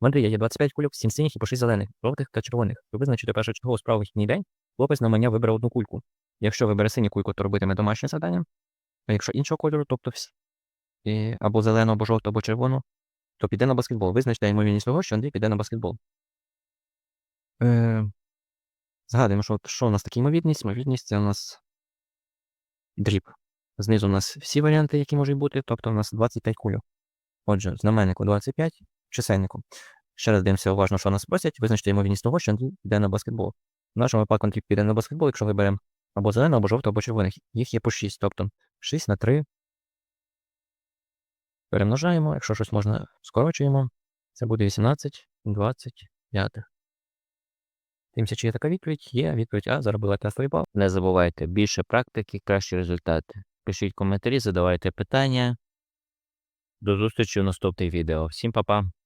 В Андрія є 25 кульок, 7 синіх і по 6 зелених, жовтих та червоних. Щоб визначити першочергово справу вихідний день, хлопець на мене вибере одну кульку. Якщо вибере синю кульку, то робитиме домашнє завдання. А якщо іншого кольору, тобто всі, і, або зелену, або жовту, або червону, то піде на баскетбол. Визначте ймовірність того, що Андрій піде на баскетбол. Е, згадуємо, що, що у нас таке ймовірність? Ймовірність це у нас дріб. Знизу у нас всі варіанти, які можуть бути, тобто у нас 25 кульок. Отже, знаменнику 25, чисельнику. Ще раз дивимося уважно, що нас просять. Визначте ймовірність того, що піде на баскетбол. В нашому випадку Андрій піде на баскетбол, якщо виберемо або зелену, або жовту, або червоних. Їх є по 6, тобто 6 на 3. Перемножаємо, якщо щось можна, скорочуємо. Це буде 18, 25. Дивимося, чи є така відповідь. Є відповідь А, заробила тестовий бал. Не забувайте, більше практики, кращі результати. Пишіть коментарі, задавайте питання. До зустрічі в наступних відео. Всім па-па!